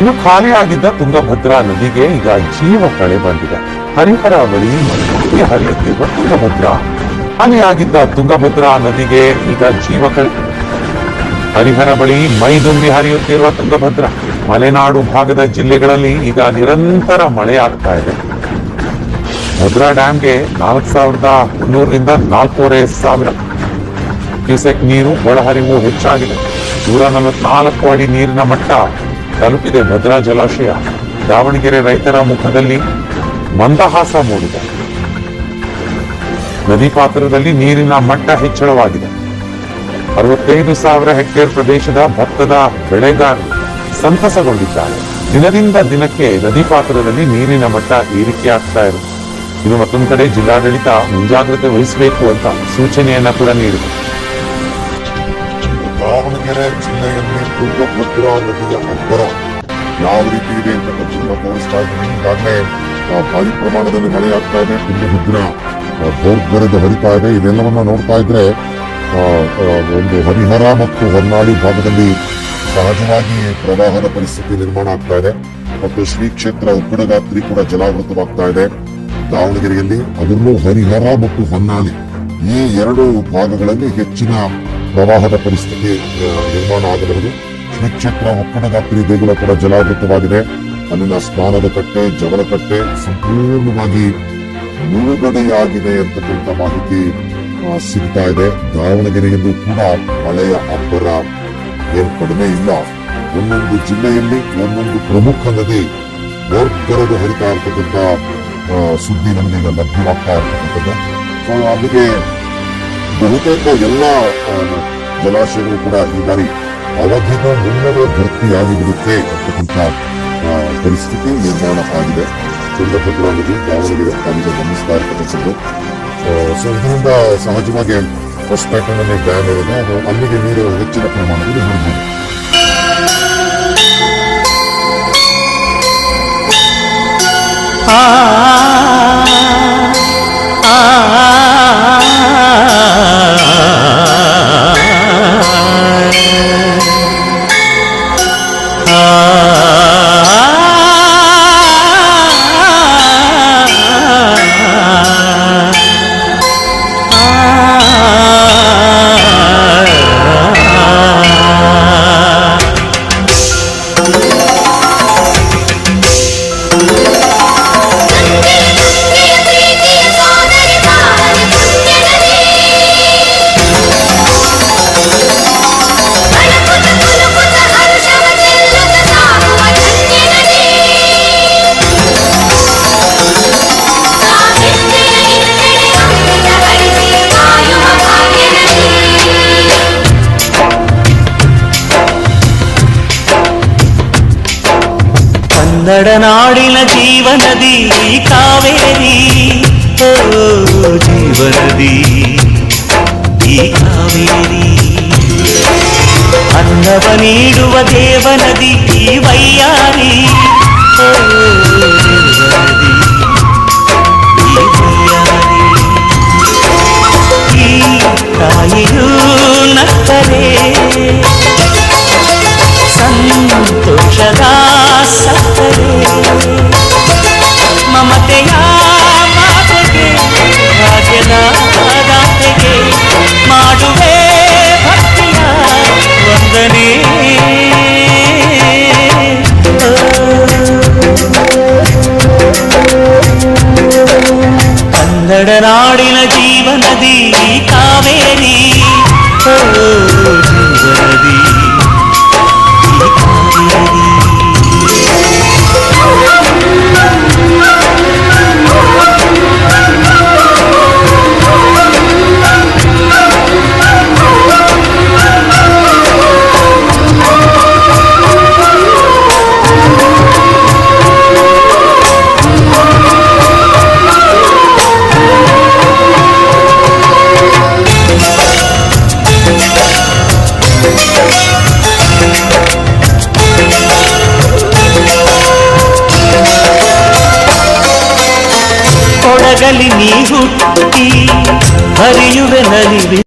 ಇನ್ನು ಖಾಲಿಯಾಗಿದ್ದ ತುಂಗಭದ್ರಾ ನದಿಗೆ ಈಗ ಜೀವ ಕಳೆ ಬಂದಿದೆ. ಹರಿಹರ ಬಳಿ ಮಳೆ ಹರಿಯುತ್ತಿರುವ ತುಂಗಭದ್ರಾ. ಹಾನಿಯಾಗಿದ್ದ ತುಂಗಭದ್ರಾ ನದಿಗೆ ಈಗ ಜೀವ ಕಳೆ ಹರಿಹರ ಬಳಿ ಮೈದುಂಬಿ ಹರಿಯುತ್ತಿರುವ ತುಂಗಭದ್ರಾ. ಮಲೆನಾಡು ಭಾಗದ ಜಿಲ್ಲೆಗಳಲ್ಲಿ ಈಗ ನಿರಂತರ ಮಳೆ ಆಗ್ತಾ ಇದೆ. ಭದ್ರಾ ಡ್ಯಾಂಗೆ ನಾಲ್ಕು ಸಾವಿರದ ಮುನ್ನೂರರಿಂದ ನಾಲ್ಕೂವರೆ ಸಾವಿರ ಕ್ಯೂಸೆಕ್ ನೀರು ಒಳಹರಿವು ಹೆಚ್ಚಾಗಿದೆ. ನೂರ ನಲವತ್ನಾಲ್ಕು ಅಡಿ ನೀರಿನ ಮಟ್ಟ ತಲುಪಿದೆ ಭದ್ರಾ ಜಲಾಶಯ ದಾವಣಗೆರೆ ರೈತರ ಮುಖದಲ್ಲಿ ಮಂದಹಾಸ ಮೂಡಿದೆ. ನದಿ ಪಾತ್ರದಲ್ಲಿ ನೀರಿನ ಮಟ್ಟ ಹೆಚ್ಚಳವಾಗಿದೆ. ಅರವತ್ತೈದು ಸಾವಿರ ಹೆಕ್ಟೇರ್ ಪ್ರದೇಶದ ಭತ್ತದ ಬೆಳೆಗಾರರು ಸಂತಸಗೊಂಡಿದ್ದಾರೆ. ದಿನದಿಂದ ದಿನಕ್ಕೆ ನದಿ ಪಾತ್ರದಲ್ಲಿ ನೀರಿನ ಮಟ್ಟ ಏರಿಕೆಯಾಗ್ತಾ ಇದೆ. ಇದು ಮತ್ತೊಂದು ಕಡೆ ಜಿಲ್ಲಾಡಳಿತ ಮುಂಜಾಗ್ರತೆ ವಹಿಸಬೇಕು ಅಂತ ಸೂಚನೆಯನ್ನ ಕೂಡ ನೀಡಿದೆ. ದಾವಣಗೆರೆ ಜಿಲ್ಲೆಯಲ್ಲಿ ತುಂಗಭದ್ರಾ ನದಿಯ ಒಬ್ಬರ ಯಾವ ರೀತಿ ಇದೆ ಅಂತ ತೋರಿಸ್ತಾ ಇದ್ದೀನಿ ಈಗಾಗಲೇ ಭಾರಿ ಪ್ರಮಾಣದಲ್ಲಿ ಮಳೆಯಾಗ್ತಾ ಇದೆ ತುಂಗಭದ್ರಾ ಭೋರ್ಗರೆದು ಹರಿತಾ ಇದೆ ಇದೆಲ್ಲವನ್ನ ನೋಡ್ತಾ ಇದ್ರೆ ಒಂದು ಹರಿಹರ ಮತ್ತು ಹೊನ್ನಾಳಿ ಭಾಗದಲ್ಲಿ ಸಹಜವಾಗಿ ಪ್ರವಾಹದ ಪರಿಸ್ಥಿತಿ ನಿರ್ಮಾಣ ಆಗ್ತಾ ಇದೆ. ಮತ್ತು ಶ್ರೀ ಕ್ಷೇತ್ರ ಕೂಡ ಜಲಾವೃತವಾಗ್ತಾ ಇದೆ. ದಾವಣಗೆರೆಯಲ್ಲಿ ಅದರಲ್ಲೂ ಹರಿಹರ ಮತ್ತು ಹೊನ್ನಾಳಿ ಈ ಎರಡು ಭಾಗಗಳಲ್ಲಿ ಹೆಚ್ಚಿನ ಪ್ರವಾಹದ ಪರಿಸ್ಥಿತಿ ನಿರ್ಮಾಣ ಆಗಬಹುದು. ಶ್ರೀ ಒಕ್ಕಣದ ಒಕ್ಕಡಗಾತ್ರಿ ದೇಗುಲ ಕೂಡ ಜಲಾವೃತವಾಗಿದೆ. ಅಲ್ಲಿನ ಸ್ನಾನದ ಕಟ್ಟೆ ಜವಳಕಟ್ಟೆ ಸಂಪೂರ್ಣವಾಗಿ ಮುಳುಗಡೆಯಾಗಿದೆ ಅಂತಕ್ಕಂಥ ಮಾಹಿತಿ ಸಿಗ್ತಾ ಇದೆ. ದಾವಣಗೆರೆಯಲ್ಲೂ ಕೂಡ ಮಳೆಯ ಅಬ್ಬರ ಕಡಿಮೆ ಇಲ್ಲ. ಒಂದೊಂದು ಜಿಲ್ಲೆಯಲ್ಲಿ ಒಂದೊಂದು ಪ್ರಮುಖ ನದಿ ಬೋರ್ಗರೆದು ಹರಿತಾ ಇರ್ತಕ್ಕಂಥ ಸುದ್ದಿ ನಮಗೆ ಲಭ್ಯವಾಗ್ತಾ ಇರ್ತಕ್ಕಂಥದ್ದು. ಸೊ ಅಲ್ಲಿಗೆ ಬಹುತೇಕ ಎಲ್ಲ ಜಲಾಶಯಗಳು ಕೂಡ ಈ ಬಾರಿ ಅವಧಿಗೂ ಮುನ್ನವೇ ಭರ್ತಿಯಾಗಿ ಬಿಡುತ್ತೆ ಅಂತಕ್ಕಂಥ ಪರಿಸ್ಥಿತಿ ನಿರ್ಮಾಣ ಆಗಿದೆ. ತುಂಗಭದ್ರಾ ದಾವಣಗೆರೆ ತಾನೀಗ ಗಮನಿಸ್ತಾ ಇರ್ತಕ್ಕಂಥದ್ದು. ಸೊ ಇದರಿಂದ ಸಹಜವಾಗಿ ಹೊಸಪೇಟೆನಲ್ಲಿ ಡ್ಯಾಮ್ ಇರೋದು, ಅದು ಅಲ್ಲಿಗೆ ನೀರು ಹೆಚ್ಚಿನ ಪ್ರಮಾಣದಲ್ಲಿ ಹೊರಬಹುದು ಆ సందడనాడిన జీవనది కావేరి ఓ జీవనది ఈ కావేరి అన్నవ నీడువ దేవనది ఈ వయ్యారీ కావేరీ ಕೊಡಗಲಿ ನೀ ಹುಟ್ಟಿ ಹರಿಯುವೆ ನಲಿವೆ